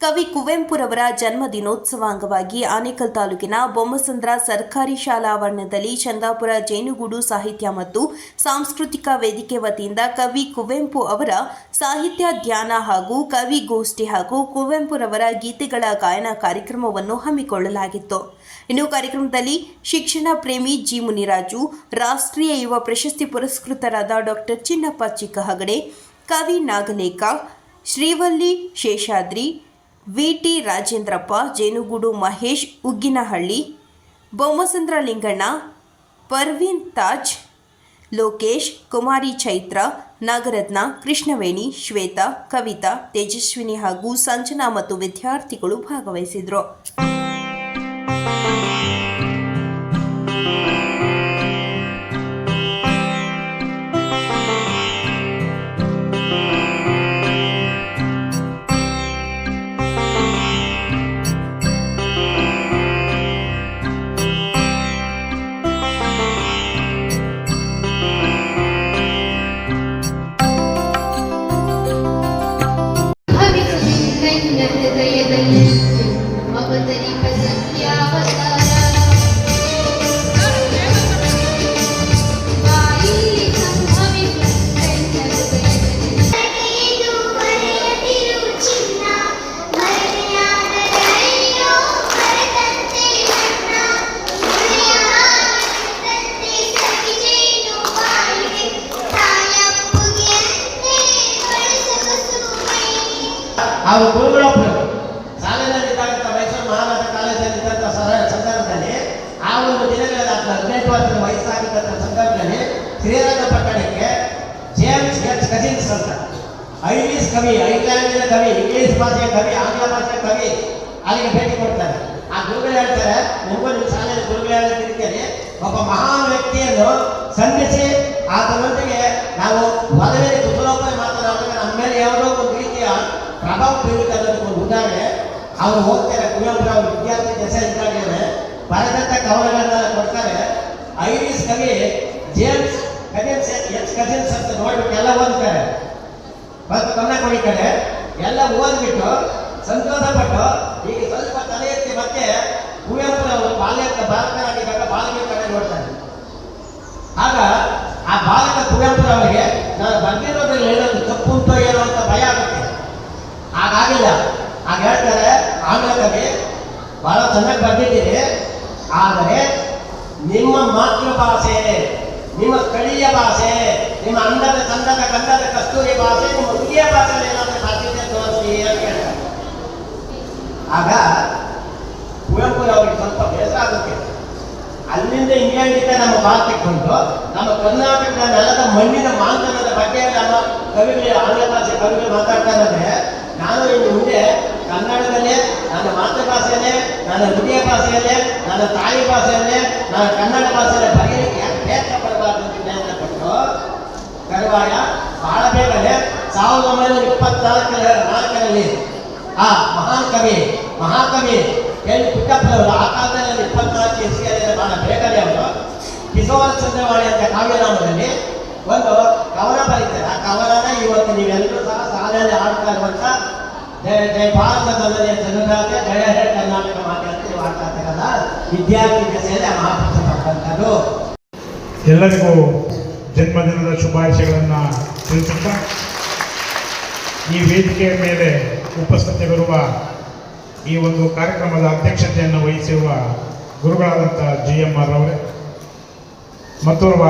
ಕವಿ ಕುವೆಂಪುರವರ ಜನ್ಮ ದಿನೋತ್ಸವ ಅಂಗವಾಗಿ ಆನೇಕಲ್ ತಾಲೂಕಿನ ಬೊಮ್ಮಸಂದ್ರ ಸರ್ಕಾರಿ ಶಾಲಾ ಆವರಣದಲ್ಲಿ ಚಂದಾಪುರ ಜೇನುಗೂಡು ಸಾಹಿತ್ಯ ಮತ್ತು ಸಾಂಸ್ಕೃತಿಕ ವೇದಿಕೆ ವತಿಯಿಂದ ಕವಿ ಕುವೆಂಪು ಅವರ ಸಾಹಿತ್ಯ ಧ್ಯಾನ ಹಾಗೂ ಕವಿಗೋಷ್ಠಿ ಹಾಗೂ ಕುವೆಂಪುರವರ ಗೀತೆಗಳ ಗಾಯನ ಕಾರ್ಯಕ್ರಮವನ್ನು ಹಮ್ಮಿಕೊಳ್ಳಲಾಗಿತ್ತು. ಇನ್ನು ಕಾರ್ಯಕ್ರಮದಲ್ಲಿ ಶಿಕ್ಷಣ ಪ್ರೇಮಿ ಜಿ ಮುನಿರಾಜು ರಾಷ್ಟ್ರೀಯ ಯುವ ಪ್ರಶಸ್ತಿ ಪುರಸ್ಕೃತರಾದ ಡಾಕ್ಟರ್ ಚಿನ್ನಪ್ಪ ಚಿಕ್ಕಹಗಡೆ, ಕವಿ ನಾಗಲೇಖ, ಶ್ರೀವಲ್ಲಿ ಶೇಷಾದ್ರಿ ವಿಟಿ ರಾಜೇಂದ್ರಪ್ಪ, ಜೇನುಗೂಡು ಮಹೇಶ್, ಉಗ್ಗಿನಹಳ್ಳಿ, ಬೊಮ್ಮಸಂದ್ರ ಲಿಂಗಣ್ಣ, ಪರ್ವೀನ್ ತಾಜ್, ಲೋಕೇಶ್, ಕುಮಾರಿ ಚೈತ್ರ, ನಾಗರತ್ನ, ಕೃಷ್ಣವೇಣಿ, ಶ್ವೇತಾ, ಕವಿತಾ, ತೇಜಸ್ವಿನಿ ಹಾಗೂ ಸಂಜನಾ ಮತ್ತು ವಿದ್ಯಾರ್ಥಿಗಳು ಭಾಗವಹಿಸಿದರು. ಕಜಿನ್ಸ್ ಅಂತ ಐರಿಷ್ ಕವಿ ಐರ್ಲ್ಯಾಂಡಿನ ಕವಿ ಇಂಗ್ಲಿಷ್ ಭಾಷೆಯ ಕವಿ ಆಂಗ್ಲ ಭಾಷೆಯ ಕವಿ ಅಲ್ಲಿಗೆ ಭೇಟಿ ಕೊಡ್ತಾರೆ. ಆ ಗುರುಗಳು ಹೇಳ್ತಾರೆ ಒಬ್ಬ ನಿಮ್ಮ ಶಾಲೆಯಲ್ಲಿ ಗುರುಗಳು ಇರ್ತೇನೆ. ಒಬ್ಬ ಮಹಾನ್ ವ್ಯಕ್ತಿಯನ್ನು ಸಂಧಿಸಿ, ಆತನೊಂದಿಗೆ ನಾವು ಪದವಿ ಕುತೂಹಲೋಪಾಯ ಮಾತನಾಡುವಾಗ ನಮ್ಮ ಮೇಲೆ ಯಾವುದೋ ಒಂದು ರೀತಿಯ ಪ್ರಭಾವ ಬೀರುತ್ತೆ ಒಂದು ಉದಾಹರಣೆ. ಅವರು ಹೋಗ್ತಾರೆ, ಕುವೆಂಪು ಅವರು ವಿದ್ಯಾರ್ಥಿ ದಶೆ ಇದ್ದಾಗಲೇ ಬರೆದಂಥ ಕವನಗಳನ್ನ ಕೊಡ್ತಾರೆ. ಐರಿಷ್ ಕವಿ ಜೇಮ್ಸ್ ಕಜಿನ್ಸ್ ಎಕ್ಸ್ ಕಜಿನ್ಸ್ ಅಂತ ನೋಡ್ಬಿಟ್ಟು ಎಲ್ಲ ಓದ್ತಾರೆ ಮತ್ತು ಕೊಡಿ ಕಡೆ. ಎಲ್ಲ ಓದ್ಬಿಟ್ಟು ಸಂತೋಷಪಟ್ಟು ಈಗ ಸ್ವಲ್ಪ ತಲೆ ಎತ್ತಿ ಮತ್ತೆ ಕುವೆಂಪು ಅವರು ಬಾಲ್ಯ ಬಾಲಕರಾಗಿದ್ದಾಗ ಬಾಲಕರ ಕಡೆ ನೋಡ್ತಾರೆ. ಆಗ ಆ ಬಾಲಕ ಕುವೆಂಪುರವರಿಗೆ ನಾನು ಬಂದಿರೋದ್ರಲ್ಲಿ ಹೇಳೋದು ತಪ್ಪು ಉಂಟೋ ಏನೋ ಅಂತ ಭಯ ಆಗುತ್ತೆ. ಹಾಗಾಗಿಲ್ಲ. ಆಗ ಹೇಳ್ತಾರೆ ಆಂಗ್ಲ ಕವಿ, ಬಹಳ ಚೆನ್ನಾಗಿ ಬಂದಿದ್ದೀರಿ. ಆದರೆ ನಿಮ್ಮ ಮಾತೃಭಾಷೆ ನಿಮ್ಮ ಸ್ಥಳೀಯ ಭಾಷೆ, ನಿಮ್ಮ ಅಂದದ ಚಂದದ ಗಂಧದ ಕಸ್ತೂರಿ ಭಾಷೆ, ನಿಮ್ಮ ಹುಡುಗಿಯ ಭಾಷೆಯಲ್ಲಿ ಏನಾದರೂ ಸಾಧ್ಯತೆ ತೋರಿಸಿ ಅಂತ ಆಗ ಕುವೆಂಪುರವರಿಗೆ ಸ್ವಲ್ಪ ಬೇಸರ ಆಗುತ್ತೆ ಅಲ್ಲಿಂದ ಇಂಗ್ಲೆಂಡಿಂದ ನಮ್ಮ ಭಾರತಕ್ಕೆ ಬಂದು ನಮ್ಮ ಕರ್ನಾಟಕದ ನೆಲದ ಮಣ್ಣಿನ ಮಾಂತನದ ಬಗ್ಗೆ ನಮ್ಮ ಕವಿಗಳು, ಆಂಗ್ಲ ಭಾಷೆ ಕವಿಗಳು ಇದ್ದಾರೆ. ನಾನು ಇನ್ನು ಮುಂದೆ ಕನ್ನಡದಲ್ಲೇ, ನನ್ನ ಮಾತೃಭಾಷೆಯಲ್ಲೇ ನನ್ನ ಹೃದಯ ಭಾಷೆಯಲ್ಲೇ, ನನ್ನ ತಾಯಿ ಭಾಷೆಯಲ್ಲೇ, ನನ್ನ ಕನ್ನಡ ಭಾಷೆಯಲ್ಲೇ ಬರೆಯಲಿಕ್ಕೆ ಪ್ರಯತ್ನ ಪಡಬಾರ್ದು ಅಂತ ಪ್ರಯತ್ನ ಪಟ್ಟು ಕರುವಾಯ ಬಹಳ ಬೇಗನೆ ಸಾವಿರದ ಒಂಬೈನೂರ ಇಪ್ಪತ್ನಾಲ್ಕರ ನಾಲ್ಕರಲ್ಲಿ ಆ ಮಹಾನ್ ಕವಿ ಮಹಾಕವಿ ಎಲ್ ಪುಟ್ಟಪ್ಪನವರು, ಆ ಕಾಲದಲ್ಲಿ ಇಪ್ಪತ್ನಾಲ್ಕು ಎಸ್ಗೆ ಬಹಳ ಬೇಗನೆ ಅವರು, ಕಿಶೋರ ಚಂದ್ರವಾಣಿ ಅಂತ ಕಾವ್ಯನಾಮದಲ್ಲಿ ಒಂದು ಕವನ ಬರೀತಾರೆ. ಆ ಕವನನ ಇವತ್ತು ನೀವೆಲ್ಲರೂ ಸಹ ಶಾಲೆಯಲ್ಲಿ ಆಡ್ತಾ ಇರುವಂತ ಜಯ ಜಯ ಭಾರತ ಜನರಾಜ ಜಯ ಹೇ ಕರ್ನಾಟಕ ಮಾತಾಡ್ತೀವಿ ಇದ್ದೀರಲ್ಲ, ವಿದ್ಯಾರ್ಥಿ ದಶೆಯಲ್ಲಿ ಆ ಮಹಾಪುರುಷ ಎಲ್ಲರಿಗೂ ಜನ್ಮದಿನದ ಶುಭಾಶಯಗಳನ್ನು ತಿಳಿಸುತ್ತಾ ಈ ವೇದಿಕೆಯ ಮೇಲೆ ಉಪಸ್ಥಿತವಿರುವ ಈ ಒಂದು ಕಾರ್ಯಕ್ರಮದ ಅಧ್ಯಕ್ಷತೆಯನ್ನು ವಹಿಸಿರುವ ಗುರುಗಳಾದಂಥ ಜಿ ಎಂ ಆರ್ ಅವರೇ ಮತ್ತೋರ್ವ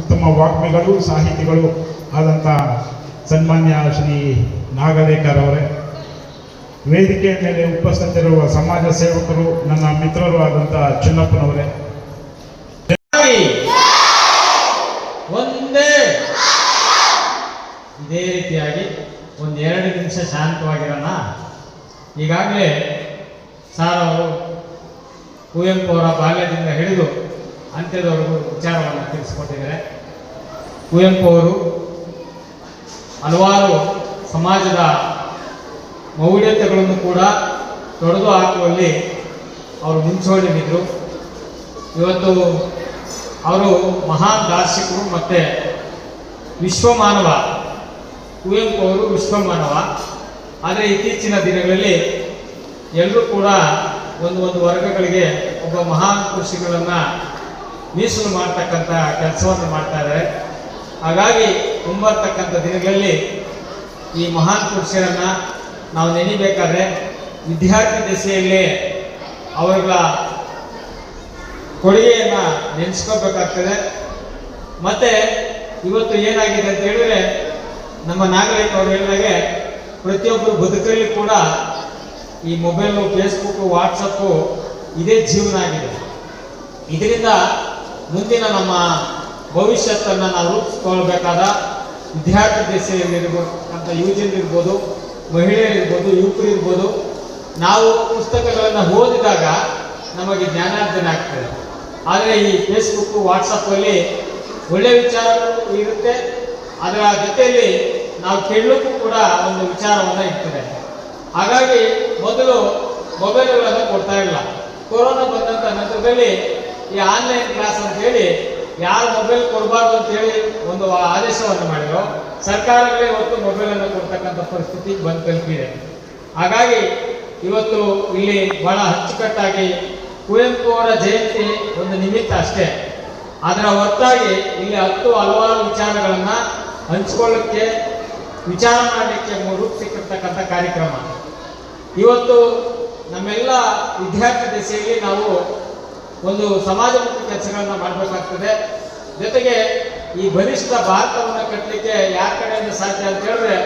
ಉತ್ತಮ ವಾಗ್ಮಿಗಳು, ಸಾಹಿತಿಗಳು ಆದಂಥ ಸನ್ಮಾನ್ಯ ಶ್ರೀ ನಾಗಲೇಕರ್ ಅವರೇ ವೇದಿಕೆಯ ಮೇಲೆ ಉಪಸ್ಥಿತರಿರುವ ಸಮಾಜ ಸೇವಕರು, ನನ್ನ ಮಿತ್ರರು ಆದಂಥ ಚಿನ್ನಪ್ಪನವರೇ ಒಂದೇ ಇದೇ ರೀತಿಯಾಗಿ ಒಂದು ಎರಡು ನಿಮಿಷ ಶಾಂತವಾಗಿರೋಣ ಈಗಾಗಲೇ ಸಾರ್ ಅವರು ಕುವೆಂಪು ಅವರ ಬಾಲ್ಯದಿಂದ ಹಿಡಿದು ಅಂತ್ಯದವರೆಗೂ ವಿಚಾರವನ್ನು ತಿಳಿಸ್ಕೊಟ್ಟಿದ್ದಾರೆ. ಕುವೆಂಪು ಅವರು ಹಲವಾರು ಸಮಾಜದ ಮೌಢ್ಯತೆಗಳನ್ನು ಕೂಡ ತೊಡೆದು ಹಾಕುವಲ್ಲಿ ಅವರು ಮುಂಚೂಣಿಗಿದ್ರು ಇವತ್ತು ಅವರು ಮಹಾನ್ ದಾರ್ಶಿಕರು ಮತ್ತು ವಿಶ್ವಮಾನವ. ಕುವೆಂಪು ಅವರು ವಿಶ್ವಮಾನವ. ಆದರೆ ಇತ್ತೀಚಿನ ದಿನಗಳಲ್ಲಿ ಎಲ್ಲರೂ ಕೂಡ ಒಂದು ಒಂದು ವರ್ಗಗಳಿಗೆ ಒಬ್ಬ ಮಹಾನ್ ಕೃಷಿಗಳನ್ನು ಮೀಸಲು ಮಾಡ್ತಕ್ಕಂಥ ಕೆಲಸವನ್ನು ಮಾಡ್ತಾ ಇದ್ದಾರೆ. ಹಾಗಾಗಿ ಮುಂಬರ್ತಕ್ಕಂಥ ದಿನಗಳಲ್ಲಿ ಈ ಮಹಾನ್ ಪುರುಷರನ್ನು ನಾವು ನೆನಿಬೇಕಾದ್ರೆ ವಿದ್ಯಾರ್ಥಿ ದೆಸೆಯಲ್ಲಿ ಅವರ ಕೊಡುಗೆಯನ್ನು ನೆನೆಸ್ಕೋಬೇಕಾಗ್ತದೆ. ಮತ್ತು ಇವತ್ತು ಏನಾಗಿದೆ ಅಂತ ಹೇಳಿದ್ರೆ ನಮ್ಮ ನಾಗರಿಕ ಅವರು ಹೇಳಿದಾಗೆ ಪ್ರತಿಯೊಬ್ಬರು ಬದುಕಲ್ಲಿ ಕೂಡ ಈ ಮೊಬೈಲು ಫೇಸ್ಬುಕ್ಕು ವಾಟ್ಸಪ್ಪು ಇದೇ ಜೀವನ ಆಗಿದೆ. ಇದರಿಂದ ಮುಂದಿನ ನಮ್ಮ ಭವಿಷ್ಯತ್ತನ್ನು ನಾವು ರೂಪಿಸ್ಕೊಳ್ಬೇಕಾದ ವಿದ್ಯಾರ್ಥಿ ದಶೆಯಲ್ಲಿರ್ಬೇಕಂತ ಯುವಜನರಿರ್ಬೋದು, ಮಹಿಳೆಯರಿರ್ಬೋದು, ಯುವಕರಿರ್ಬೋದು, ನಾವು ಪುಸ್ತಕಗಳನ್ನು ಓದಿದಾಗ ನಮಗೆ ಜ್ಞಾನಾರ್ಜನೆ ಆಗ್ತದೆ. ಆದರೆ ಈ ಫೇಸ್ಬುಕ್ಕು ವಾಟ್ಸಪ್ಪಲ್ಲಿ ಒಳ್ಳೆಯ ವಿಚಾರಗಳು ಇರುತ್ತೆ. ಅದರ ಜೊತೆಯಲ್ಲಿ ನಾವು ಕೇಳಲಿಕ್ಕೂ ಕೂಡ ಒಂದು ವಿಚಾರವನ್ನು ಇರ್ತದೆ. ಹಾಗಾಗಿ ಮೊದಲು ಮೊಬೈಲ್ಗಳನ್ನು ಕೊಡ್ತಾ ಇಲ್ಲ. ಕೊರೋನಾ ಬಂದಂಥ ನಂತರದಲ್ಲಿ ಈ ಆನ್ಲೈನ್ ಕ್ಲಾಸ್ ಅಂತ ಹೇಳಿ ಯಾರು ಮೊಬೈಲ್ ಕೊಡಬಾರ್ದು ಅಂತ ಹೇಳಿ ಒಂದು ಆದೇಶವನ್ನು ಮಾಡಿದ್ರು. ಸರ್ಕಾರಗಳೇ ಇವತ್ತು ಮೊಬೈಲನ್ನು ಕೊಡ್ತಕ್ಕಂಥ ಪರಿಸ್ಥಿತಿ ಬಂದು ತಲುಪಿದೆ. ಹಾಗಾಗಿ ಇವತ್ತು ಇಲ್ಲಿ ಬಹಳ ಅಚ್ಚುಕಟ್ಟಾಗಿ ಕುವೆಂಪು ಅವರ ಜಯಂತಿ ಒಂದು ನಿಮಿತ್ತ ಅಷ್ಟೇ. ಅದರ ಹೊರತಾಗಿ ಇಲ್ಲಿ ಹತ್ತು ಹಲವಾರು ವಿಚಾರಗಳನ್ನು ಹಂಚ್ಕೊಳ್ಳಿಕ್ಕೆ ವಿಚಾರ ಮಾಡಲಿಕ್ಕೆ ರೂಪಿಸಿರ್ತಕ್ಕಂಥ ಕಾರ್ಯಕ್ರಮ. ಇವತ್ತು ನಮ್ಮೆಲ್ಲ ವಿದ್ಯಾರ್ಥಿ ದಿಸೆಯಲ್ಲಿ ನಾವು ಒಂದು ಸಮಾಜಮುಖಿ ಕೆಲಸಗಳನ್ನ ಮಾಡಬೇಕಾಗ್ತದೆ. ಜೊತೆಗೆ ಈ ಬಲಿಷ್ಠ ಭಾರತವನ್ನು ಕಟ್ಟಲಿಕ್ಕೆ ಯಾರ ಕಡೆಯಿಂದ ಸಾಧ್ಯ ಅಂತ ಹೇಳಿದ್ರೆ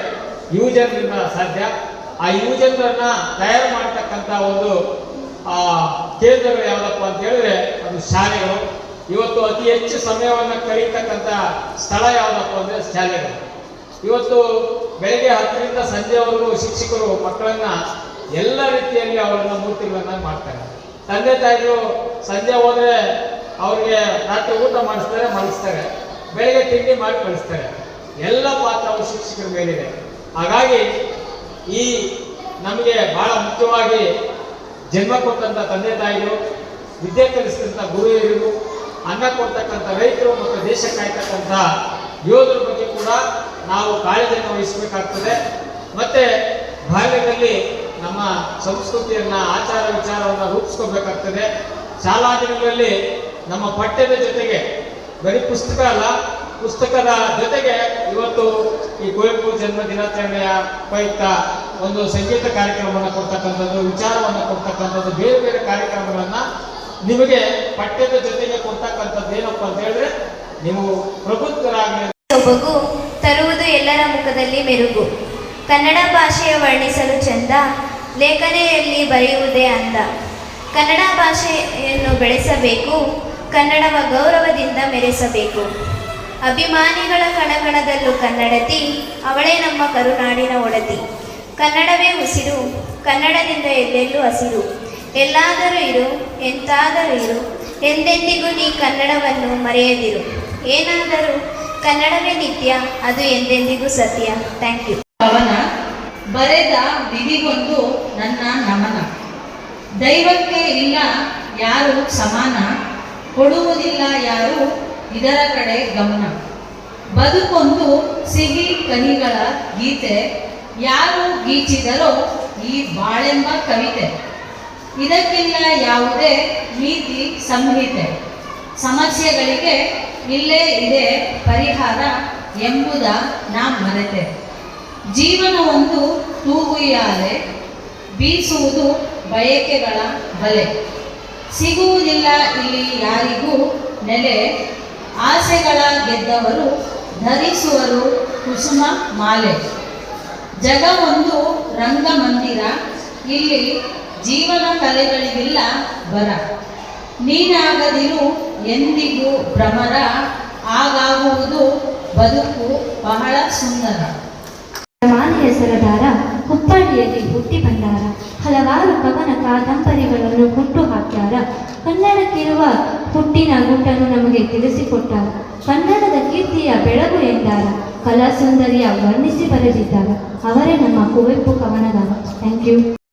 ಯುವಜನರಿಂದ ಸಾಧ್ಯ. ಆ ಯುವಜನರನ್ನ ತಯಾರು ಮಾಡ್ತಕ್ಕಂಥ ಒಂದು ಕೇಂದ್ರಗಳು ಯಾವುದಪ್ಪ ಅಂತ ಹೇಳಿದ್ರೆ ಅದು ಶಾಲೆಗಳು. ಇವತ್ತು ಅತಿ ಹೆಚ್ಚು ಸಮಯವನ್ನು ಕಳೀತಕ್ಕಂಥ ಸ್ಥಳ ಯಾವುದಪ್ಪ ಅಂದರೆ ಶಾಲೆಗಳು. ಇವತ್ತು ಬೆಳಗ್ಗೆ ಹತ್ತರಿಂದ ಸಂಜೆವರೆಗೂ ಶಿಕ್ಷಕರು ಮಕ್ಕಳನ್ನ ಎಲ್ಲ ರೀತಿಯಲ್ಲಿ ಅವರನ್ನ ಮೂರ್ತಿಗಳನ್ನ ಮಾಡ್ತಾರೆ. ತಂದೆ ತಾಯಿಗಳು ಸಂಜೆ ಹೋದ್ರೆ ಅವ್ರಿಗೆ ರಾತ್ರಿ ಊಟ ಮಾಡಿಸ್ತಾರೆ, ಮಲಗಿಸ್ತಾರೆ. ಬೆಳಗ್ಗೆ ತಿಂಡಿ ಮಾಡಿ ಕಳಿಸ್ತಾರೆ. ಎಲ್ಲ ಪಾತ್ರವು ಶಿಕ್ಷಕರ ಮೇಲಿದೆ. ಹಾಗಾಗಿ ಈ ನಮಗೆ ಬಹಳ ಮುಖ್ಯವಾಗಿ ಜನ್ಮ ಕೊಟ್ಟಂತ ತಂದೆ ತಾಯಿಗಳು ವಿದ್ಯೆ ಕಲಿಸಿದಂತ ಗುರು ಅನ್ನ ಕೊಡ್ತಕ್ಕಂಥ ರೈತರು ಮತ್ತು ದೇಶ ಕಾಯ್ತಕ್ಕಂಥ ಯೋಧರ ಬಗ್ಗೆ ಕೂಡ ನಾವು ಕಾಳಜಿಯನ್ನು ವಹಿಸಬೇಕಾಗ್ತದೆ. ಮತ್ತೆ ಬಾಲ್ಯದಲ್ಲಿ ನಮ್ಮ ಸಂಸ್ಕೃತಿಯನ್ನ, ಆಚಾರ ವಿಚಾರವನ್ನು ರೂಪಿಸ್ಕೋಬೇಕಾಗ್ತದೆ. ಶಾಲಾ ದಿನಗಳಲ್ಲಿ ನಮ್ಮ ಪಠ್ಯದ ಜೊತೆಗೆ, ಬರೀ ಪುಸ್ತಕ ಅಲ್ಲ, ಪುಸ್ತಕದ ಜೊತೆಗೆ ಇವತ್ತು ಈ ಕುವೆಂಪು ಜನ್ಮ ದಿನಾಚರಣೆಯ ಉಪಯುಕ್ತ ಒಂದು ಸಂಗೀತ ಕಾರ್ಯಕ್ರಮವನ್ನು ಕೊಡ್ತಕ್ಕಂಥದ್ದು, ವಿಚಾರವನ್ನು ಕೊಡ್ತಕ್ಕಂಥದ್ದು, ಬೇರೆ ಬೇರೆ ಕಾರ್ಯಕ್ರಮಗಳನ್ನ ನಿಮಗೆ ಪಠ್ಯದ ಜೊತೆಗೆ ಕೊಡ್ತಕ್ಕಂಥದ್ದು ಏನಪ್ಪ ಅಂತ ಹೇಳಿದ್ರೆ, ನೀವು ಪ್ರಬುದ್ಧರಾಗಿ ಎಲ್ಲರ ಮುಖದಲ್ಲಿ ಮೆರುಗು. ಕನ್ನಡ ಭಾಷೆಯ ವರ್ಣಿಸಲು ಚಂದ, ಲೇಖನೆಯಲ್ಲಿ ಬರೆಯುವುದೇ ಅಂದ. ಕನ್ನಡ ಭಾಷೆಯನ್ನು ಬೆಳೆಸಬೇಕು ಕನ್ನಡವ ಗೌರವದಿಂದ ಮೆರೆಸಬೇಕು. ಅಭಿಮಾನಿಗಳ ಕಣಕಣದಲ್ಲೂ ಕನ್ನಡತಿ, ಅವಳೇ ನಮ್ಮ ಕರುನಾಡಿನ ಒಡತಿ. ಕನ್ನಡವೇ ಉಸಿರು, ಕನ್ನಡದಿಂದ ಎಲ್ಲೆಲ್ಲೂ ಹಸಿರು. ಎಲ್ಲಾದರೂ ಇರು, ಎಂತಾದರೂ ಇರು, ಎಂದೆಂದಿಗೂ ನೀ ಕನ್ನಡವನ್ನು ಮರೆಯದಿರು. ಏನಾದರೂ ಕನ್ನಡವೇ ನಿತ್ಯ, ಅದು ಎಂದೆಂದಿಗೂ ಸತ್ಯ. ಥ್ಯಾಂಕ್ ಯು ಪವನ ಬರೆದ ವಿಧಿಗೊಂದು ನನ್ನ ನಮನ. ದೈವಕ್ಕೆ ಇಲ್ಲ ಯಾರು ಸಮಾನ, ಕೊಡುವುದಿಲ್ಲ ಯಾರು ಇದರ ಕಡೆ ಗಮನ. ಬದುಕೊಂದು ಸಿಹಿ ಕಹಿಗಳ ಗೀತೆ, ಯಾರು ಗೀಚಿದರೋ ಈ ಬಾಳೆಂಬ ಕವಿತೆ. ಇದಕ್ಕಿಲ್ಲ ಯಾವುದೇ ನೀತಿ ಸಂಹಿತೆ. ಸಮಸ್ಯೆಗಳಿಗೆ ಇಲ್ಲೇ ಇದೆ ಪರಿಹಾರ ಎಂಬುದ ನಾ ಮರೆತೆ. ಜೀವನ ಒಂದು ತೂಗುಯಾಲೆ ಬೀಸುವುದು ಬಯಕೆಗಳ ಬಲೆ. ಸಿಗುವುದಿಲ್ಲ ಇಲ್ಲಿ ಯಾರಿಗೂ ನೆಲೆ. ಆಸೆಗಳ ಗೆದ್ದವರು ಧರಿಸುವರು ಕುಸುಮ ಮಾಲೆ. ಜಗ ಒಂದು ರಂಗಮಂದಿರ, ಇಲ್ಲಿ ಜೀವನ ಕಲೆಗಳಿಗಿಲ್ಲ ಬರ. ನೀನಾಗದಿರು ಎಂದಿಗೂ ಭ್ರಮರ ಆಗಾಗುವುದು ಬದುಕು ಬಹಳ ಸುಂದರ. ಹೆಸರದಾರ ಹುಬ್ಬಳ್ಳಿಯಲ್ಲಿ ಹುಟ್ಟಿ ಬಂದಾರ. ಹಲವಾರು ಕವನ ಕಾದಂಬರಿಗಳನ್ನು ಹುಟ್ಟು ಹಾಕ್ಯಾರ. ಕನ್ನಡಕ್ಕಿರುವ ಹುಟ್ಟಿನ ಗುಟ್ಟನ್ನು ನಮಗೆ ತಿಳಿಸಿಕೊಟ್ಟಾರ. ಕನ್ನಡದ ಕೀರ್ತಿಯ ಬೆಳಗು ಎಂದಾರ. ಕಲಾ ಸುಂದರಿಯ ವರ್ಣಿಸಿ ಬರೆದಿದ್ದಾರ. ಅವರೇ ನಮ್ಮ ಕುವೆಂಪು ಕವನದಾರ ಥ್ಯಾಂಕ್ ಯು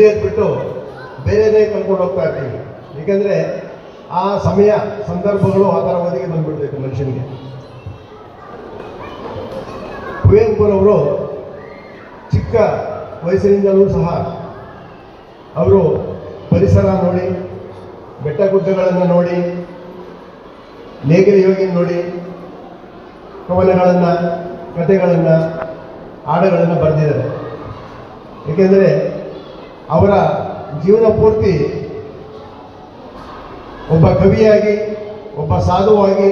ಕಲಿಯೋದು ಬಿಟ್ಟು ಬೇರೆದೇ ಕಲ್ಕೊಂಡು ಹೋಗ್ತಾ ಇರ್ತೀವಿ. ಏಕೆಂದರೆ ಆ ಸಮಯ, ಸಂದರ್ಭಗಳು ಆ ಥರ ಒದಗಿ ಬಂದ್ಬಿಡ್ಬೇಕು ಮನುಷ್ಯನಿಗೆ. ಕುವೆಂಪುರವರು ಚಿಕ್ಕ ವಯಸ್ಸಿನಿಂದಲೂ ಸಹ ಅವರು ಪರಿಸರ ನೋಡಿ ಬೆಟ್ಟ ಗುಡ್ಡಗಳನ್ನು ನೋಡಿ ನೇಗಿಲು ಯೋಗಿನ ನೋಡಿ, ಕವನಗಳನ್ನು, ಕಥೆಗಳನ್ನು, ಹಾಡುಗಳನ್ನು ಬರೆದಿದ್ದಾರೆ. ಏಕೆಂದರೆ ಅವರ ಜೀವನ ಪೂರ್ತಿ ಒಬ್ಬ ಕವಿಯಾಗಿ, ಒಬ್ಬ ಸಾಧುವಾಗಿ,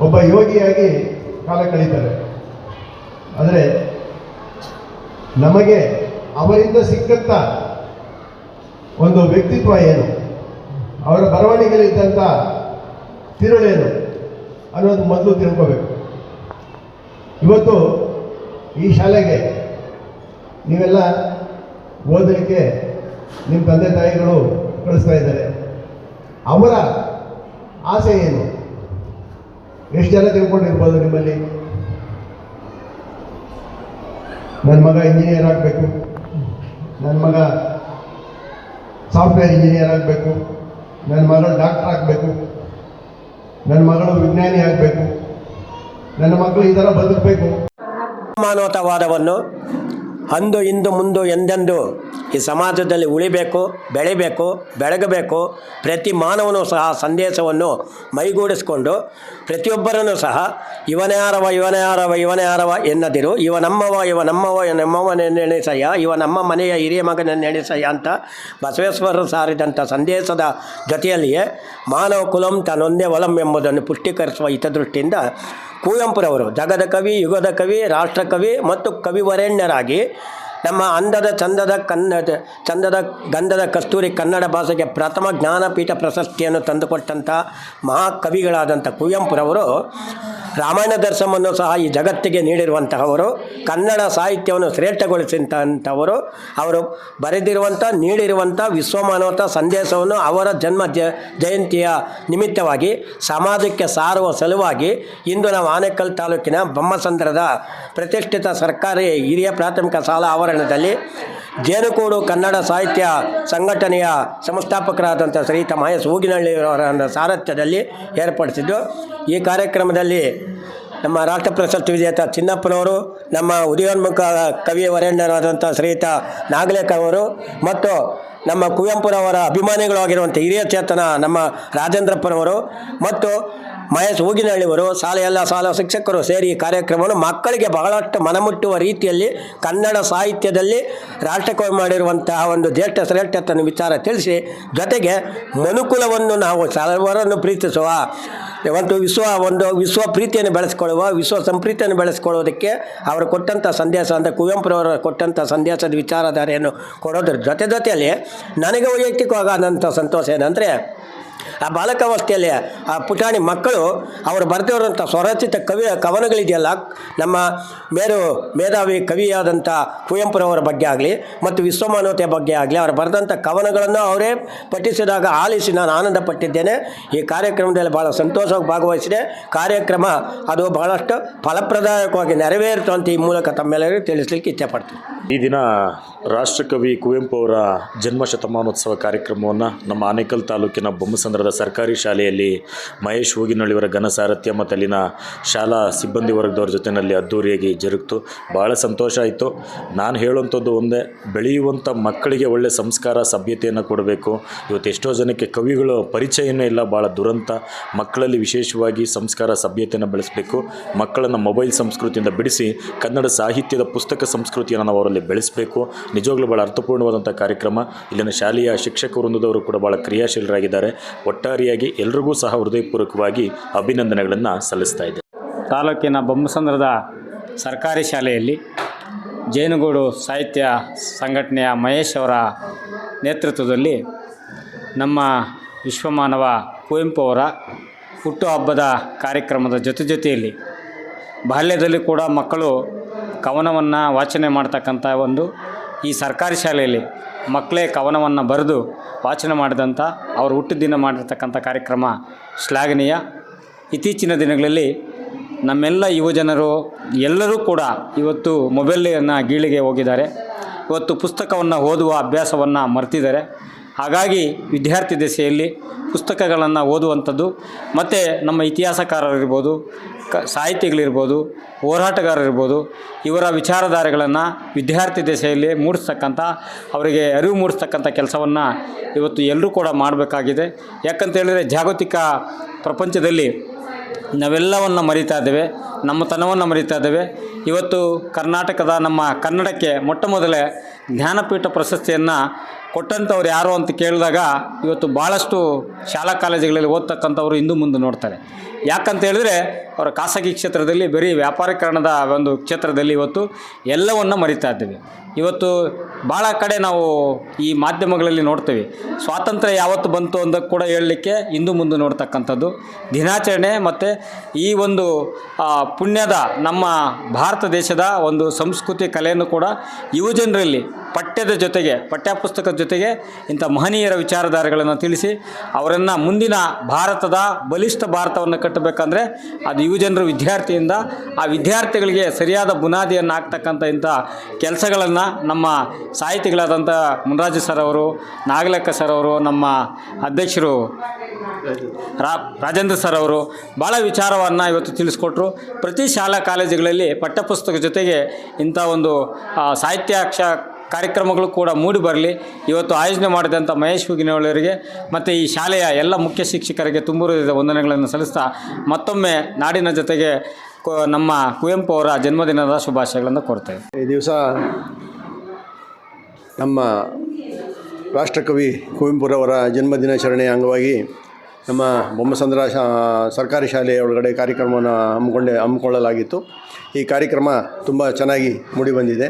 ಒಬ್ಬ ಯೋಗಿಯಾಗಿ ಕಾಲ ಕಳೀತಾರೆ ಆದರೆ ನಮಗೆ ಅವರಿಂದ ಸಿಕ್ಕಂಥ ಒಂದು ವ್ಯಕ್ತಿತ್ವ ಏನು? ಅವರ ಬರವಣಿಗೆಯಲ್ಲಿದ್ದಂಥ ತಿರುಳೇನು ಅನ್ನೋದು ಮೊದಲು ತಿಳ್ಕೋಬೇಕು. ಇವತ್ತು ಈ ಶಾಲೆಗೆ ನೀವೆಲ್ಲ ಓದಲಿಕ್ಕೆ ನಿಮ್ಮ ತಂದೆ ತಾಯಿಗಳು ಕಳಿಸ್ತಾ ಇದ್ದಾರೆ. ಅವರ ಆಸೆ ಏನು? ಎಷ್ಟು ಜನ ತಿಳ್ಕೊಂಡಿರ್ಬೋದು ನಿಮ್ಮಲ್ಲಿ? ನನ್ನ ಮಗ ಇಂಜಿನಿಯರ್ ಆಗಬೇಕು. ನನ್ನ ಮಗ ಸಾಫ್ಟ್ವೇರ್ ಇಂಜಿನಿಯರ್ ಆಗಬೇಕು. ನನ್ನ ಮಗಳು ಡಾಕ್ಟರ್ ಆಗಬೇಕು. ನನ್ನ ಮಗಳು ವಿಜ್ಞಾನಿ ಆಗಬೇಕು. ನನ್ನ ಮಕ್ಕಳು ಈ ಥರ ಬದುಕಬೇಕು. ಮಾನವತಾವಾದವನ್ನು ಅಂದು, ಇಂದು, ಮುಂದು ಎಂದೆಂದು ಈ ಸಮಾಜದಲ್ಲಿ ಉಳಿಬೇಕು, ಬೆಳಿಬೇಕು, ಬೆಳಗಬೇಕು. ಪ್ರತಿ ಮಾನವನು ಸಹ ಸಂದೇಶವನ್ನು ಮೈಗೂಡಿಸಿಕೊಂಡು ಪ್ರತಿಯೊಬ್ಬರನ್ನು ಸಹ ಇವನೇ ಆರವ ಇವನೇ ಆರವ ಇವನೇ ಆರವ ಎನ್ನದಿರು. ಇವ ನಮ್ಮವ ಇವ ನಮ್ಮವ, ಇವ ನಮ್ಮವನ ನೆನೆಸಯ್ಯ. ಇವ ನಮ್ಮ ಮನೆಯ ಹಿರಿಯ ಮಗನನ್ನು ಎಣಿಸಯ್ಯ ಅಂತ ಬಸವೇಶ್ವರರು ಸಾರಿದಂಥ ಸಂದೇಶದ ಜೊತೆಯಲ್ಲಿಯೇ ಮಾನವ ಕುಲಂ ತನ್ನೊಂದೇ ಒಲಂ ಎಂಬುದನ್ನು ಪುಷ್ಟೀಕರಿಸುವ ಹಿತದೃಷ್ಟಿಯಿಂದ ಕುವೆಂಪುರವರು ಜಗದ ಕವಿ ಯುಗದ ಕವಿ ರಾಷ್ಟ್ರಕವಿ ಮತ್ತು ಕವಿವರೇಣ್ಯರಾಗಿ ನಮ್ಮ ಅಂದದ ಚಂದದ ಕನ್ನಡ ಚಂದದ ಗಂಧದ ಕಸ್ತೂರಿ ಕನ್ನಡ ಭಾಷೆಗೆ ಪ್ರಥಮ ಜ್ಞಾನಪೀಠ ಪ್ರಶಸ್ತಿಯನ್ನು ತಂದುಕೊಟ್ಟಂಥ ಮಹಾಕವಿಗಳಾದಂಥ ಕುವೆಂಪುರವರು ರಾಮಾಯಣ ದರ್ಶನವನ್ನು ಸಹ ಈ ಜಗತ್ತಿಗೆ ನೀಡಿರುವಂತಹವರು, ಕನ್ನಡ ಸಾಹಿತ್ಯವನ್ನು ಶ್ರೇಷ್ಠಗೊಳಿಸಿದಂಥವರು, ಅವರು ಬರೆದಿರುವಂಥ, ನೀಡಿರುವಂಥ, ವಿಶ್ವಮಾನವತ ಸಂದೇಶವನ್ನು ಅವರ ಜನ್ಮ ಜಯಂತಿಯ ನಿಮಿತ್ತವಾಗಿ ಸಮಾಜಕ್ಕೆ ಸಾರುವ ಸಲುವಾಗಿ ಇಂದು ನಾವು ಆನೇಕಲ್ ತಾಲೂಕಿನ ಬೊಮ್ಮಸಂದ್ರದ ಪ್ರತಿಷ್ಠಿತ ಸರ್ಕಾರಿ ಹಿರಿಯ ಪ್ರಾಥಮಿಕ ಶಾಲಾ ಆವರಣದಲ್ಲಿ ಜೇನುಕೂಡು ಕನ್ನಡ ಸಾಹಿತ್ಯ ಸಂಘಟನೆಯ ಸಂಸ್ಥಾಪಕರಾದಂಥ ಶ್ರೀಯುತ ಮಹೇಶ್ ಹೂಗಿನಹಳ್ಳಿಯವರ ಸಾರಥ್ಯದಲ್ಲಿ ಏರ್ಪಡಿಸಿದ್ದು. ಈ ಕಾರ್ಯಕ್ರಮದಲ್ಲಿ ನಮ್ಮ ರಾಷ್ಟ್ರ ಪ್ರಶಸ್ತಿ ವಿಜೇತ ಚಿನ್ನಪ್ಪನವರು, ನಮ್ಮ ಉದಯೋನ್ಮುಖ ಕವಿ ವರೇಣ್ಯರಾದಂಥ ಶ್ರೀಯುತ ನಾಗಲೇಖ ಅವರು ಮತ್ತು ನಮ್ಮ ಕುವೆಂಪುರವರ ಅಭಿಮಾನಿಗಳಾಗಿರುವಂಥ ಹಿರಿಯ ಚೇತನ ನಮ್ಮ ರಾಜೇಂದ್ರಪ್ಪನವರು ಮತ್ತು ಮಹೇಶ್ ಹೂಗಿನಹಳ್ಳಿಯವರು ಶಾಲೆಯೆಲ್ಲ ಶಾಲಾ ಶಿಕ್ಷಕರು ಸೇರಿ ಈ ಕಾರ್ಯಕ್ರಮವನ್ನು ಮಕ್ಕಳಿಗೆ ಬಹಳಷ್ಟು ಮನಮುಟ್ಟುವ ರೀತಿಯಲ್ಲಿ ಕನ್ನಡ ಸಾಹಿತ್ಯದಲ್ಲಿ ರಾಷ್ಟ್ರಕವಿ ಮಾಡಿರುವಂತಹ ಒಂದು ಜ್ಯೇಷ್ಠ ಶ್ರೇಷ್ಠತನ ವಿಚಾರ ತಿಳಿಸಿ, ಜೊತೆಗೆ ಮನುಕುಲವನ್ನು ನಾವು ಸರ್ವರನ್ನು ಪ್ರೀತಿಸುವ, ಒಂದು ವಿಶ್ವ ಒಂದು ವಿಶ್ವ ಪ್ರೀತಿಯನ್ನು ಬೆಳೆಸ್ಕೊಳ್ಳುವ, ವಿಶ್ವ ಸಂಪ್ರೀತಿಯನ್ನು ಬೆಳೆಸ್ಕೊಳ್ಳೋದಕ್ಕೆ ಅವರು ಕೊಟ್ಟಂಥ ಸಂದೇಶ, ಅಂದರೆ ಕುವೆಂಪುರವರು ಕೊಟ್ಟಂಥ ಸಂದೇಶದ ವಿಚಾರಧಾರೆಯನ್ನು ಕೊಡೋದ್ರ ಜೊತೆ ಜೊತೆಯಲ್ಲಿ ನನಗೆ ವೈಯಕ್ತಿಕವಾದಂಥ ಸಂತೋಷ ಏನಂದರೆ ಆ ಬಾಲಕಾವಸ್ಥೆಯಲ್ಲಿ ಆ ಪುಟಾಣಿ ಮಕ್ಕಳು ಅವರು ಬರೆದಿರುವಂಥ ಸ್ವರಚಿತ ಕವಿ ಕವನಗಳಿದೆಯಲ್ಲ, ನಮ್ಮ ಮೇರು ಮೇಧಾವಿ ಕವಿಯಾದಂಥ ಕುವೆಂಪುರವರ ಬಗ್ಗೆ ಆಗಲಿ ಮತ್ತು ವಿಶ್ವಮಾನವತೆಯ ಬಗ್ಗೆ ಆಗಲಿ, ಅವರು ಬರೆದಂಥ ಕವನಗಳನ್ನು ಅವರೇ ಪಠಿಸಿದಾಗ ಆಲಿಸಿ ನಾನು ಆನಂದ ಪಟ್ಟಿದ್ದೇನೆ ಈ ಕಾರ್ಯಕ್ರಮದಲ್ಲಿ ಭಾಳ ಸಂತೋಷವಾಗಿ ಭಾಗವಹಿಸಿದೆ. ಕಾರ್ಯಕ್ರಮ ಅದು ಬಹಳಷ್ಟು ಫಲಪ್ರದಾಯಕವಾಗಿ ನೆರವೇರಿತು ಅಂತ ಈ ಮೂಲಕ ತಮ್ಮೆಲ್ಲರಿಗೂ ತಿಳಿಸ್ಲಿಕ್ಕೆ ಇಚ್ಛೆಪಡ್ತೀನಿ. ಈ ದಿನ ರಾಷ್ಟ್ರಕವಿ ಕುವೆಂಪು ಅವರ ಜನ್ಮ ಶತಮಾನೋತ್ಸವ ಕಾರ್ಯಕ್ರಮವನ್ನು ನಮ್ಮ ಆನೇಕಲ್ ತಾಲೂಕಿನ ಬೊಮ್ಮಸಂದ್ರ ಬೊಮ್ಮಸಂದ್ರದ ಸರ್ಕಾರಿ ಶಾಲೆಯಲ್ಲಿ ಮಹೇಶ್ ಹೂಗಿನೊಳಿಯವರ ಘನ ಸಾರಥ್ಯ ಮತ್ತು ಅಲ್ಲಿನ ಶಾಲಾ ಸಿಬ್ಬಂದಿ ವರ್ಗದವ್ರ ಜೊತೆಯಲ್ಲಿ ಅದ್ದೂರಿಯಾಗಿ ಜರುಗಿತು. ಭಾಳ ಸಂತೋಷ ಆಯಿತು. ನಾನು ಹೇಳುವಂಥದ್ದು ಒಂದೇ, ಬೆಳೆಯುವಂಥ ಮಕ್ಕಳಿಗೆ ಒಳ್ಳೆಯ ಸಂಸ್ಕಾರ, ಸಭ್ಯತೆಯನ್ನು ಕೊಡಬೇಕು. ಇವತ್ತು ಎಷ್ಟೋ ಜನಕ್ಕೆ ಕವಿಗಳು ಪರಿಚಯನೇ ಇಲ್ಲ ಭಾಳ ದುರಂತ. ಮಕ್ಕಳಲ್ಲಿ ವಿಶೇಷವಾಗಿ ಸಂಸ್ಕಾರ, ಸಭ್ಯತೆಯನ್ನು ಬೆಳೆಸಬೇಕು. ಮಕ್ಕಳನ್ನು ಮೊಬೈಲ್ ಸಂಸ್ಕೃತಿಯಿಂದ ಬಿಡಿಸಿ, ಕನ್ನಡ ಸಾಹಿತ್ಯದ ಪುಸ್ತಕ ಸಂಸ್ಕೃತಿಯನ್ನು ನಾವು ಅವರಲ್ಲಿ ಬೆಳೆಸಬೇಕು. ನಿಜವಾಗ್ಲೂ ಭಾಳ ಅರ್ಥಪೂರ್ಣವಾದಂಥ ಕಾರ್ಯಕ್ರಮ. ಇಲ್ಲಿನ ಶಾಲೆಯ ಶಿಕ್ಷಕ ವೃಂದದವರು ಕೂಡ ಭಾಳ ಕ್ರಿಯಾಶೀಲರಾಗಿದ್ದಾರೆ. ಒಟ್ಟಾರೆಯಾಗಿ ಎಲ್ರಿಗೂ ಸಹ ಹೃದಯಪೂರ್ವಕವಾಗಿ ಅಭಿನಂದನೆಗಳನ್ನು ಸಲ್ಲಿಸ್ತಾ ಇದ್ದೆ ತಾಲೂಕಿನ ಬೊಮ್ಮಸಂದ್ರದ ಸರ್ಕಾರಿ ಶಾಲೆಯಲ್ಲಿ ಜೇನುಗೂಡು ಸಾಹಿತ್ಯ ಸಂಘಟನೆಯ ಮಹೇಶ್ ಅವರ ನೇತೃತ್ವದಲ್ಲಿ ನಮ್ಮ ವಿಶ್ವಮಾನವ ಕುವೆಂಪು ಅವರ ಹುಟ್ಟುಹಬ್ಬದ ಕಾರ್ಯಕ್ರಮದ ಜೊತೆ ಜೊತೆಯಲ್ಲಿ ಬಾಲ್ಯದಲ್ಲಿ ಕೂಡ ಮಕ್ಕಳು ಕವನವನ್ನು ವಾಚನೆ ಮಾಡ್ತಕ್ಕಂಥ ಒಂದು ಈ ಸರ್ಕಾರಿ ಶಾಲೆಯಲ್ಲಿ ಮಕ್ಕಳೇ ಕವನವನ್ನು ಬರೆದು ವಾಚನ ಮಾಡಿದಂಥ ಅವ್ರ ಹುಟ್ಟಿದ್ದಿನ ಮಾಡಿರ್ತಕ್ಕಂಥ ಕಾರ್ಯಕ್ರಮ ಶ್ಲಾಘನೀಯ. ಇತ್ತೀಚಿನ ದಿನಗಳಲ್ಲಿ ನಮ್ಮೆಲ್ಲ ಯುವಜನರು ಎಲ್ಲರೂ ಕೂಡ ಇವತ್ತು ಮೊಬೈಲನ್ನು ಗೀಳಿಗೆ ಹೋಗಿದ್ದಾರೆ. ಇವತ್ತು ಪುಸ್ತಕವನ್ನು ಓದುವ ಅಭ್ಯಾಸವನ್ನು ಮರ್ತಿದ್ದಾರೆ. ಹಾಗಾಗಿ ವಿದ್ಯಾರ್ಥಿ ದೆಸೆಯಲ್ಲಿ ಪುಸ್ತಕಗಳನ್ನು ಓದುವಂಥದ್ದು ಮತ್ತು ನಮ್ಮ ಇತಿಹಾಸಕಾರರಿರ್ಬೋದು ಕ ಸಾಹಿತಿಗಳಿರ್ಬೋದು, ಹೋರಾಟಗಾರರಿರ್ಬೋದು, ಇವರ ವಿಚಾರಧಾರೆಗಳನ್ನು ವಿದ್ಯಾರ್ಥಿ ದೆಸೆಯಲ್ಲಿ ಮೂಡಿಸ್ತಕ್ಕಂಥ, ಅವರಿಗೆ ಅರಿವು ಮೂಡಿಸ್ತಕ್ಕಂಥ ಕೆಲಸವನ್ನು ಇವತ್ತು ಎಲ್ಲರೂ ಕೂಡ ಮಾಡಬೇಕಾಗಿದೆ. ಯಾಕಂತೇಳಿದರೆ ಜಾಗತಿಕ ಪ್ರಪಂಚದಲ್ಲಿ ನಾವೆಲ್ಲವನ್ನು ಮರಿತಾ ಇದ್ದೇವೆ, ನಮ್ಮತನವನ್ನು ಮರಿತಾ ಇದ್ದೇವೆ. ಇವತ್ತು ಕರ್ನಾಟಕದ ನಮ್ಮ ಕನ್ನಡಕ್ಕೆ ಮೊಟ್ಟ ಮೊದಲೇ ಜ್ಞಾನಪೀಠ ಪ್ರಶಸ್ತಿಯನ್ನು ಕೊಟ್ಟಂಥವ್ರು ಯಾರು ಅಂತ ಕೇಳಿದಾಗ ಇವತ್ತು ಭಾಳಷ್ಟು ಶಾಲಾ ಕಾಲೇಜುಗಳಲ್ಲಿ ಓದ್ತಕ್ಕಂಥವ್ರು ಇಂದು ಮುಂದೆ ನೋಡ್ತಾರೆ. ಯಾಕಂತ ಹೇಳಿದ್ರೆ ಅವರ ಖಾಸಗಿ ಕ್ಷೇತ್ರದಲ್ಲಿ ಬರೀ ವ್ಯಾಪಾರೀಕರಣದ ಒಂದು ಕ್ಷೇತ್ರದಲ್ಲಿ ಇವತ್ತು ಎಲ್ಲವನ್ನು ಮರಿತಾ ಇದ್ದೇವೆ. ಇವತ್ತು ಭಾಳ ಕಡೆ ನಾವು ಈ ಮಾಧ್ಯಮಗಳಲ್ಲಿ ನೋಡ್ತೀವಿ. ಸ್ವಾತಂತ್ರ್ಯ ಯಾವತ್ತು ಬಂತು ಅಂತ ಕೂಡ ಹೇಳಲಿಕ್ಕೆ ಇಂದು ಮುಂದೆ ನೋಡ್ತಕ್ಕಂಥದ್ದು. ದಿನಾಚರಣೆ ಮತ್ತು ಈ ಒಂದು ಪುಣ್ಯದ ನಮ್ಮ ಭಾರತ ದೇಶದ ಒಂದು ಸಂಸ್ಕೃತಿ ಕಲೆಯನ್ನು ಕೂಡ ಯುವಜನರಲ್ಲಿ ಪಠ್ಯದ ಜೊತೆಗೆ ಪಠ್ಯಪುಸ್ತಕದ ಜೊತೆಗೆ ಇಂಥ ಮಹನೀಯರ ವಿಚಾರಧಾರೆಗಳನ್ನು ತಿಳಿಸಿ, ಅವರನ್ನು ಮುಂದಿನ ಭಾರತದ ಬಲಿಷ್ಠ ಭಾರತವನ್ನು ಕಟ್ಟಬೇಕಂದ್ರೆ ಅದು ಯುವಜನರು ವಿದ್ಯಾರ್ಥಿಯಿಂದ ಆ ವಿದ್ಯಾರ್ಥಿಗಳಿಗೆ ಸರಿಯಾದ ಬುನಾದಿಯನ್ನು ಹಾಕ್ತಕ್ಕಂಥ ಇಂಥ ಕೆಲಸಗಳನ್ನು ನಮ್ಮ ಸಾಹಿತಿಗಳಾದಂಥ ಮುನ್ರಾಜು ಸರ್ ಅವರು, ನಾಗಲೆಕ್ಕ ಸರ್ ಅವರು, ನಮ್ಮ ಅಧ್ಯಕ್ಷರು ರಾ, ರಾಜೇಂದ್ರ ಸರ್ ಅವರು ಭಾಳ ವಿಚಾರವನ್ನು ಇವತ್ತು ತಿಳಿಸ್ಕೊಟ್ರು. ಪ್ರತಿ ಶಾಲಾ ಕಾಲೇಜುಗಳಲ್ಲಿ ಪಠ್ಯಪುಸ್ತಕ ಜೊತೆಗೆ ಇಂಥ ಒಂದು ಸಾಹಿತ್ಯಾಕ್ಷ ಕಾರ್ಯಕ್ರಮಗಳು ಕೂಡ ಮೂಡಿ ಬರಲಿ. ಇವತ್ತು ಆಯೋಜನೆ ಮಾಡಿದಂಥ ಮಹೇಶ್ ಹುಗಿನವರಿಗೆ ಮತ್ತು ಈ ಶಾಲೆಯ ಎಲ್ಲ ಮುಖ್ಯ ಶಿಕ್ಷಕರಿಗೆ ತುಂಬ ಹೃದಯದ ವಂದನೆಗಳನ್ನು ಸಲ್ಲಿಸ್ತಾ ಮತ್ತೊಮ್ಮೆ ನಾಡಿನ ಜೊತೆಗೆ ನಮ್ಮ ಕುವೆಂಪು ಅವರ ಜನ್ಮದಿನದ ಶುಭಾಶಯಗಳನ್ನು ಕೊಡ್ತೇವೆ ಈ ದಿವಸ ನಮ್ಮ ರಾಷ್ಟ್ರಕವಿ ಕುವೆಂಪುರವರ ಜನ್ಮದಿನಾಚರಣೆಯ ಅಂಗವಾಗಿ ನಮ್ಮ ಬೊಮ್ಮಸಂದ್ರ ಶಾ, ಸರ್ಕಾರಿ ಶಾಲೆಯ ಒಳಗಡೆ ಕಾರ್ಯಕ್ರಮವನ್ನು ಹಮ್ಮಿಕೊಂಡೆ, ಹಮ್ಮಿಕೊಳ್ಳಲಾಗಿತ್ತು. ಈ ಕಾರ್ಯಕ್ರಮ ತುಂಬ ಚೆನ್ನಾಗಿ ಮೂಡಿಬಂದಿದೆ.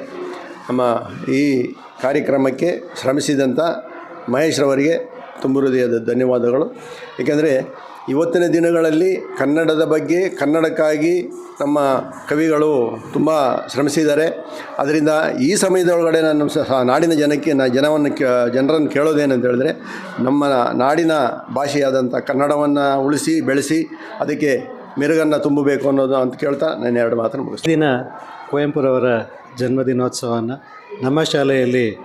ನಮ್ಮ ಈ ಕಾರ್ಯಕ್ರಮಕ್ಕೆ ಶ್ರಮಿಸಿದಂಥ ಮಹೇಶ್ರವರಿಗೆ ತುಂಬ ಹೃದಯದ ಧನ್ಯವಾದಗಳು. ಏಕೆಂದರೆ ಇವತ್ತಿನ ದಿನಗಳಲ್ಲಿ ಕನ್ನಡದ ಬಗ್ಗೆ, ಕನ್ನಡಕ್ಕಾಗಿ ನಮ್ಮ ಕವಿಗಳು ತುಂಬ ಶ್ರಮಿಸಿದ್ದಾರೆ. ಅದರಿಂದ ಈ ಸಮಯದೊಳಗಡೆ ನಾನು ನಾಡಿನ ಜನಕ್ಕೆ, ನಾ, ಜನವನ್ನು ಕೇ, ಜನರನ್ನು ಕೇಳೋದೇನಂತ ಹೇಳಿದ್ರೆ, ನಮ್ಮ ನಾಡಿನ ಭಾಷೆಯಾದಂಥ ಕನ್ನಡವನ್ನು ಉಳಿಸಿ, ಬೆಳೆಸಿ, ಅದಕ್ಕೆ ಮೆರುಗನ್ನು ತುಂಬಬೇಕು ಅನ್ನೋದು ಅಂತ ಕೇಳ್ತಾ ನಾನು ಎರಡು ಮಾತನ್ನು ಮುಗಿಸ್ತೀನಿ. ದಿನ ಕುವೆಂಪುರವರ ಜನ್ಮದಿನೋತ್ಸವವನ್ನು ನಮ್ಮ ಶಾಲೆಯಲ್ಲಿ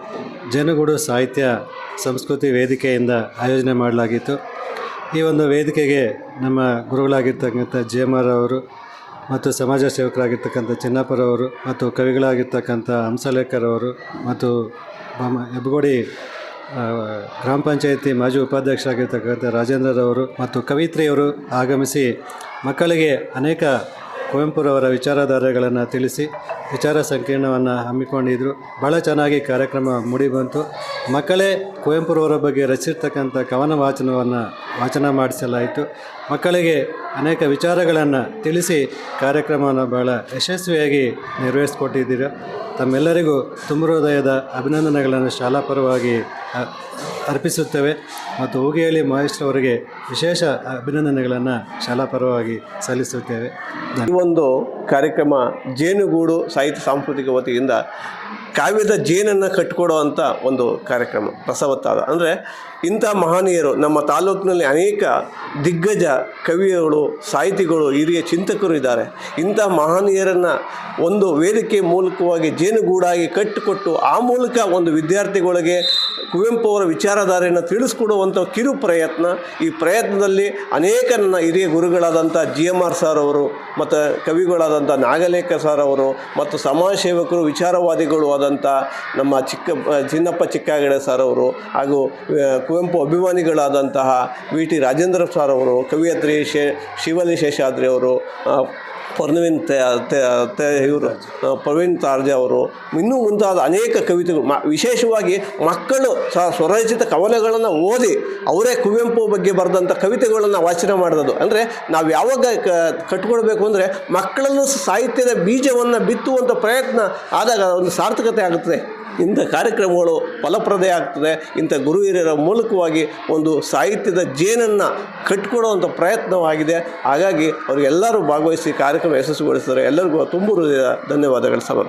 ಜನಗೂಡು ಸಾಹಿತ್ಯ ಸಂಸ್ಕೃತಿ ವೇದಿಕೆಯಿಂದ ಆಯೋಜನೆ ಮಾಡಲಾಗಿತ್ತು. ಈ ಒಂದು ವೇದಿಕೆಗೆ ನಮ್ಮ ಗುರುಗಳಾಗಿರ್ತಕ್ಕಂಥ ಜೆ ಎಂ ಅವರು ಮತ್ತು ಸಮಾಜ ಸೇವಕರಾಗಿರ್ತಕ್ಕಂಥ ಚಿನ್ನಪ್ಪರವರು ಮತ್ತು ಕವಿಗಳಾಗಿರ್ತಕ್ಕಂಥ ಹಂಸಲೇಖರವರು ಮತ್ತು ಬಮ ಹೆಬ್ಬಗೋಡಿ ಗ್ರಾಮ ಪಂಚಾಯಿತಿ ಮಾಜಿ ಉಪಾಧ್ಯಕ್ಷರಾಗಿರ್ತಕ್ಕಂಥ ರಾಜೇಂದ್ರರವರು ಮತ್ತು ಕವಿತ್ರಿಯವರು ಆಗಮಿಸಿ ಮಕ್ಕಳಿಗೆ ಅನೇಕ ಕುವೆಂಪುರವರ ವಿಚಾರಧಾರೆಗಳನ್ನು ತಿಳಿಸಿ ವಿಚಾರ ಸಂಕೀರ್ಣವನ್ನು ಹಮ್ಮಿಕೊಂಡಿದ್ದರು ಭಾಳ ಚೆನ್ನಾಗಿ ಕಾರ್ಯಕ್ರಮ ಮೂಡಿಬಂತು ಮಕ್ಕಳೇ, ಕುವೆಂಪುರವರ ಬಗ್ಗೆ ರಚಿಸಿರ್ತಕ್ಕಂಥ ಕವನ ವಾಚನವನ್ನು ವಾಚನ ಮಾಡಿಸಲಾಯಿತು. ಮಕ್ಕಳಿಗೆ ಅನೇಕ ವಿಚಾರಗಳನ್ನು ತಿಳಿಸಿ ಕಾರ್ಯಕ್ರಮವನ್ನು ಭಾಳ ಯಶಸ್ವಿಯಾಗಿ ನೆರವೇರಿಸಿಕೊಟ್ಟಿದ್ದೀರ. ತಮ್ಮೆಲ್ಲರಿಗೂ ತುಂಬಹೃದಯದ ಅಭಿನಂದನೆಗಳನ್ನು ಶಾಲಾ ಪರವಾಗಿ ಅರ್ಪಿಸುತ್ತೇವೆ ಮತ್ತು ಉಗಿಯಲ್ಲಿ ಮಹೇಶ್ ಅವರಿಗೆ ವಿಶೇಷ ಅಭಿನಂದನೆಗಳನ್ನು ಶಾಲಾ ಪರವಾಗಿ ಸಲ್ಲಿಸುತ್ತೇವೆ ಈ ಒಂದು ಕಾರ್ಯಕ್ರಮ ಜೇನುಗೂಡು ಸಾಹಿತ್ಯ ಸಾಂಸ್ಕೃತಿಕ ವತಿಯಿಂದ ಕಾವ್ಯದ ಜೇನನ್ನು ಕಟ್ಟಿಕೊಡುವಂಥ ಒಂದು ಕಾರ್ಯಕ್ರಮ ರಸವತ್ತಾದ ಅಂದರೆ ಇಂಥ ಮಹನೀಯರು, ನಮ್ಮ ತಾಲೂಕಿನಲ್ಲಿ ಅನೇಕ ದಿಗ್ಗಜ ಕವಿಗಳು, ಸಾಹಿತಿಗಳು, ಹಿರಿಯ ಚಿಂತಕರು ಇದ್ದಾರೆ. ಇಂಥ ಮಹನೀಯರನ್ನು ಒಂದು ವೇದಿಕೆ ಮೂಲಕವಾಗಿ ಜೇನುಗೂಡಾಗಿ ಕಟ್ಟಿಕೊಟ್ಟು ಆ ಮೂಲಕ ಒಂದು ವಿದ್ಯಾರ್ಥಿಗಳಿಗೆ ಕುವೆಂಪು ಅವರ ವಿಚಾರಧಾರೆಯನ್ನು ತಿಳಿಸ್ಕೊಡುವಂಥ ಕಿರು ಪ್ರಯತ್ನ, ಈ ಪ್ರಯತ್ನದಲ್ಲಿ ಅನೇಕ ನನ್ನ ಹಿರಿಯ ಗುರುಗಳಾದಂಥ ಜಿ ಎಂ ಆರ್ ಸರ್ ಅವರು ಮತ್ತು ಕವಿಗಳಾದಂಥ ನಾಗಲೇಖ ಸರ್ ಅವರು ಮತ್ತು ಸಮಾಜ ಸೇವಕರು, ವಿಚಾರವಾದಿಗಳು ಆದಂಥ ನಮ್ಮ ಚಿಕ್ಕ, ಚಿನ್ನಪ್ಪ ಚಿಕ್ಕಾಗಡೆ ಸರ್ ಅವರು ಹಾಗೂ ಕುವೆಂಪು ಅಭಿಮಾನಿಗಳಾದಂತಹ ವಿ ಟಿ ರಾಜೇಂದ್ರ ಸರ್ ಅವರು ಕವಿಯತ್ರಿ ಶೇ ಶಿವಲಿ ಶೇಷಾದ್ರಿ ಅವರು ಪರ್ನವೀನ್ ಇವರು ಪ್ರವೀಣ್ ತಾರ್ಜೆ ಅವರು ಇನ್ನೂ ಮುಂತಾದ ಅನೇಕ ಕವಿತೆಗಳು. ಮ, ವಿಶೇಷವಾಗಿ ಮಕ್ಕಳು ಸಹ ಸ್ವರಚಿತ ಕವನಗಳನ್ನು ಓದಿ ಅವರೇ ಕುವೆಂಪು ಬಗ್ಗೆ ಬರೆದಂಥ ಕವಿತೆಗಳನ್ನು ವಾಚನ ಮಾಡಿರೋದು ಅಂದರೆ ನಾವು ಯಾವಾಗ ಕಟ್ಕೊಳ್ಬೇಕು ಅಂದರೆ ಮಕ್ಕಳಲ್ಲೂ ಸಾಹಿತ್ಯದ ಬೀಜವನ್ನು ಬಿತ್ತುವಂಥ ಪ್ರಯತ್ನ ಆದಾಗ ಒಂದು ಸಾರ್ಥಕತೆ ಆಗುತ್ತದೆ ಇಂಥ ಕಾರ್ಯಕ್ರಮಗಳು ಫಲಪ್ರದ ಆಗ್ತದೆ. ಇಂಥ ಗುರು ಹಿರಿಯರ ಮೂಲಕವಾಗಿ ಒಂದು ಸಾಹಿತ್ಯದ ಜೇನನ್ನು ಕಟ್ಕೊಡುವಂಥ ಪ್ರಯತ್ನವಾಗಿದೆ. ಹಾಗಾಗಿ ಅವರಿಗೆಲ್ಲರೂ ಭಾಗವಹಿಸಿ ಕಾರ್ಯಕ್ರಮ ಯಶಸ್ವಿಗೊಳಿಸಿದರೆ ಎಲ್ಲರಿಗೂ ತುಂಬ ಹೃದಯದ ಧನ್ಯವಾದಗಳು ಸಮರ್ಪ